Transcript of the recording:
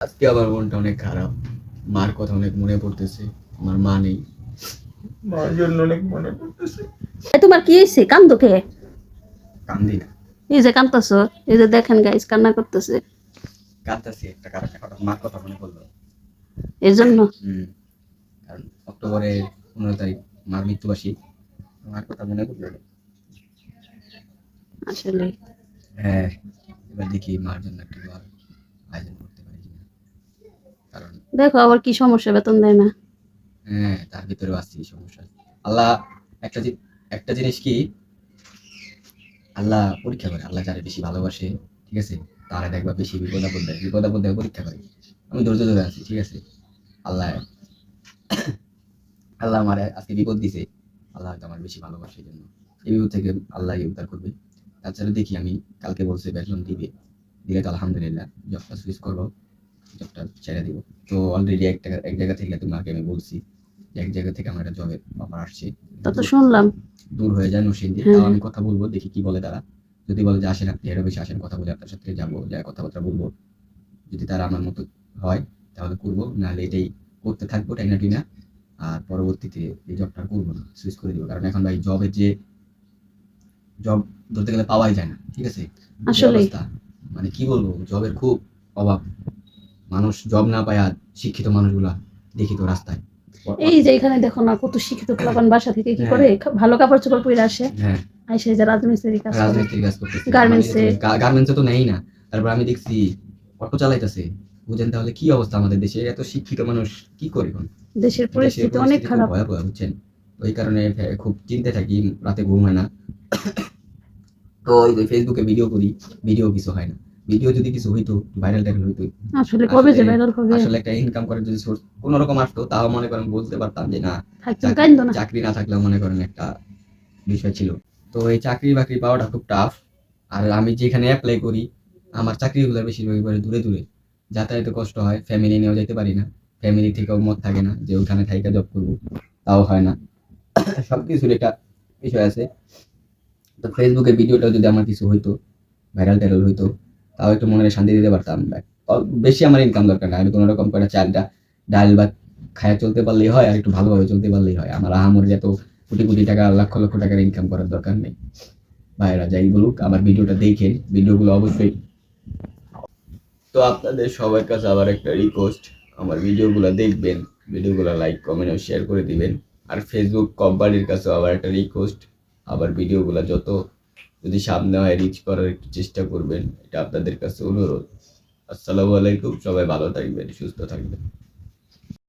আজকে আমার মনটা অনেক খারাপ। মার কথা অনেক মনে পড়তেছে আমার মা নেই। মার জন্য অনেক মনে পড়তেছে। এ তোমার কি হয়েছে? কান্দো কে? কান্দি না। এই যে কান্দতেছ এই যে দেখেন গাইস কান্না করতেছে। কাঁদতেছি একটা কারণ হঠাৎ মার কথা মনে পড়ল। এর জন্য? হুম। কারণ অক্টোবরের পনেরো তারিখ মার মৃত্যুবার্ষিক। মার কথা মনে পড়ল। আসলে। হ্যাঁ এবার দেখি মার জন্য একটু ভালো আয়োজন করতে পারি কিনা কারণ দেখো আবার কি সমস্যা বেতন দেয় না। হ্যাঁ তার ভিতরেও আছে সমস্যা। আল্লাহ একটা একটা জিনিস কি? আল্লাহ পরীক্ষা করে আল্লাহ যারা বেশি ভালোবাসে ঠিক আছে? তারা দেখবা বেশি বিপদ আপদ দেয়। বিপদ আপদ দেয় পরীক্ষা করে। আমি ধৈর্য ধরে আছি ঠিক আছে? আল্লাহ আল্লাহ আমার আজকে বিপদ দিছে। আল্লাহ হয়তো আমার বেশি ভালোবাসে এই জন্য। এই বিপদ থেকে আল্লাহ উদ্ধার করবে। তাছাড়া দেখি আমি কালকে বলছে বেতন দিবে। দিলে তো আলহামদুলিল্লাহ জবটা সুইচ করব। জবটা ছেড়ে দিব। তো অলরেডি একটা এক জায়গা থেকে তোমাকে আমি বলছি এক জায়গা থেকে আমার একটা জবের অফার আসছে। তা তো শুনলাম। দূর হয়ে যায় নসিন্দি হ্যাঁ। তাও আমি কথা বলব দেখি কি বলে তারা। যদি বলে যে আসেন আপনি এর বেশি আসেন কথা বলে আপনার সাথে যাব যা কথাবার্তা বলব। যদি তারা আমার মতো হয় তাহলে করব। নাহলে এটাই করতে থাকব টাইনা টিনা? আর পরবর্তীতে এই জবটা করব না সুইচ করে দিব। কারণ এখন ভাই জবের যে জব ধরতে গেলে পাওয়াই যায় না ঠিক আছে। অবস্থা, মানে কি বলব জবের খুব অভাব। মানুষ জব না পায় আর শিক্ষিত মানুষগুলা দেখি তো রাস্তায়। এই যে এখানে দেখো না কত শিক্ষিত পোলাপান বাসা থেকে কি হ্যাঁ। করে ভালো কাপড় চোপড় পরে আসে। হ্যাঁ। আইসে যে রাজমিস্ত্রি কাজ করে। রাজমিস্ত্রির কাজ করতেছে। Garments এ। গার্মেন্টসে তো নেই না। তারপর আমি দেখছি অটো চালাইতেছে। বুঝেন তাহলে কি অবস্থা আমাদের দেশে? এত শিক্ষিত মানুষ কি করে দেশের পরিস্থিতি অনেক খারাপ। ভয়াবহ বুঝছেন? ওই কারণে খুব চিন্তা থাকি রাতে ঘুম হয় না। তো ওই যে ফেসবুকে ভিডিও করি ভিডিও কিছু হয় না। ভিডিও যদি কিছু হইতো ভাইরাল টাইরাল হইতো। আসলে কবে যে ভাইরাল হবে? আসলে একটা ইনকাম করার যদি সোর্স কোন রকম আসতো তাও মনে করেন বলতে পারতাম যে না চাকরি- না থাকলেও মনে করেন একটা বিষয় ছিল। তো এই চাকরি বাকরি পাওয়াটা খুব টাফ আর আমি যেখানে অ্যাপ্লাই করি আমার চাকরিগুলো বেশিরভাগই পড়ে দূরে দূরে। যাতায়াতে কষ্ট হয় ফ্যামিলি নিয়েও যেতে পারি না। ফ্যামিলি থেকেও মত থাকে না যে ওখানে থাইকা জব করব তাও হয় না। সব কিছুর একটা বিষয় আছে। তো ফেসবুকে ভিডিওটা যদি আমার কিছু হইতো ভাইরাল টাইরাল হইতো একটু মনে শান্তি দিতে পারতাম। বেশি আমার ইনকাম দরকার না আমি কোনো রকম করে চালটা ডাল বা খায়া চলতে পারলেই হয় আর একটু ভালোভাবে চলতে পারলেই হয়। আমার আহামরি এত কোটি কোটি টাকা, লক্ষ লক্ষ টাকার ইনকাম করার দরকার নেই। ভাইরা যাই বলুক, আমার ভিডিওটা দেখেন। ভিডিওগুলো অবশ্যই তো আপনাদের সবার কাছে আবার একটা রিকোয়েস্ট আমার ভিডিওগুলো দেখবেন। ভিডিওগুলো লাইক কমেন্ট ও শেয়ার করে দিবেন। আর ফেসবুক কোম্পানির কাছেও আবার একটা রিকোয়েস্ট আবার ভিডিওগুলো যত যদি সামনে হয় রিচ করার একটু চেষ্টা করবেন। এটা আপনাদের কাছে অনুরোধ। আসসালামু আলাইকুম, সবাই ভালো থাকবেন, সুস্থ থাকবেন।